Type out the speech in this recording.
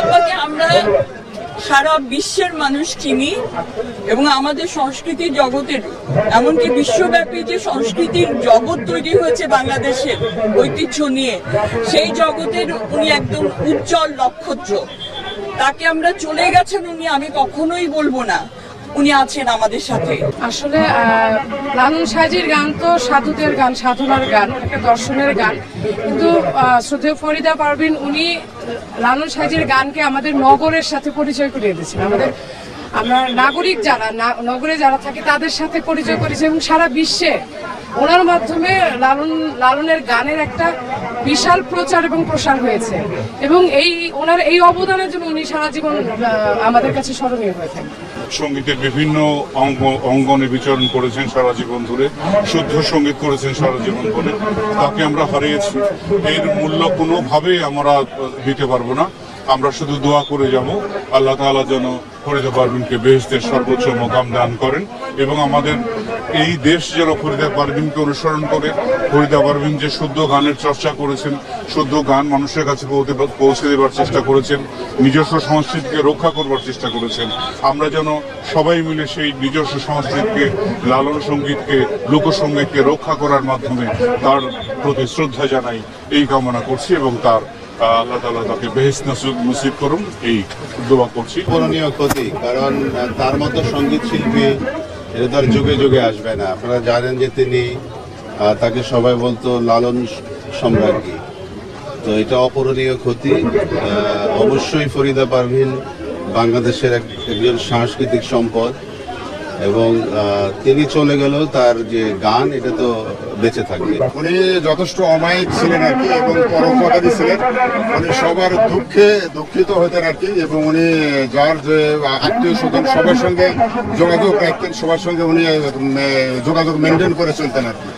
আপাকে আমরা সারা বিশ্বের মানুষ চিনি এবং আমাদের সংস্কৃতি জগতের, এমনকি বিশ্বব্যাপী যে সংস্কৃতির জগৎ তৈরি হয়েছে বাংলাদেশের ঐতিহ্য নিয়ে, সেই জগতের উনি একদম উজ্জ্বল নক্ষত্র। তাকে আমরা চলে গেছেন উনি, আমি কখনোই বলব না। উনি আছেন আমাদের সাথে। আসলে লালন সাজির গান তো সাধুদের গান, সাধনার গান, একটা দর্শনের গান। কিন্তু শ্রদ্ধেয় ফরিদা পারভিন, উনি লালন সাজির গানকে আমাদের নগরের সাথে পরিচয় করিয়ে দিয়েছেন। আমাদের, আমরা নাগরিক যারা নগরে যারা থাকে, তাদের সাথে পরিচয় করেছে এবং সারা বিশ্বে ওনার মাধ্যমে লালন, লালনের গানের একটা বিশাল প্রচার এবং প্রসার হয়েছে। এবং এই ওনার এই অবদানের জন্য উনি সারা জীবন আমাদের কাছে স্মরণীয় হয়ে সঙ্গীতের বিভিন্ন অঙ্গ, অঙ্গনে বিচরণ করেছেন সারা জীবন ধরে, শুদ্ধ সংগীত করেছেন সারা জীবন ধরে। তাকে আমরা হারিয়েছি। এর মূল্য কোনোভাবেই আমরা দিতে পারব না। আমরা শুধু দোয়া করে যাব, আল্লাহ তাআলা যেন ফরিদা পারভিনকে বেহেস্তের সর্বোচ্চ মোকাম দান করেন এবং আমাদের এই দেশ যেন ফরিদা পারভিনকে অনুসরণ করে, ফরিদা পারভিন যে শুদ্ধ গানের চর্চা করেছেন, শুদ্ধ গান মানুষের কাছে পৌঁছে- দেবার চেষ্টা করেছেন, নিজস্ব সংস্কৃতিকে রক্ষা করবার চেষ্টা করেছেন, আমরা যেন সবাই মিলে সেই নিজস্ব সংস্কৃতিকে, লালন সঙ্গীতকে, লোকসঙ্গীতকে রক্ষা করার মাধ্যমে তার প্রতি শ্রদ্ধা জানাই এই কামনা করছি এবং তার আল্লাহ তাকে বেহেস নসিব করুন, এই দোয়া করছি। করণীয় ক্ষতি, কারণ তার মতো সংগীত শিল্পী এটা তো আর যুগে যুগে আসবে না। আপনারা জানেন যে তিনি তাকে সবাই বলতো লালন সম্রাজ্ঞী। তো এটা অপরণীয় ক্ষতি। অবশ্যই ফরিদা পারভিন বাংলাদেশের একজন সাংস্কৃতিক সম্পদ। এবং তিনি চলে গেল, তার যে গান, এটা তো বেঁচে থাকবে। উনি যথেষ্ট অমায়িক ছিলেন আর কি, এবং পরোপকারী ছিলেন। উনি সবার দুঃখে দুঃখিত হতেন আর কি, এবং উনি যার যে আত্মীয় স্বজন সবার সঙ্গে যোগাযোগ রাখতেন, সবার সঙ্গে উনি যোগাযোগ মেনটেন করে চলতেন আর কি।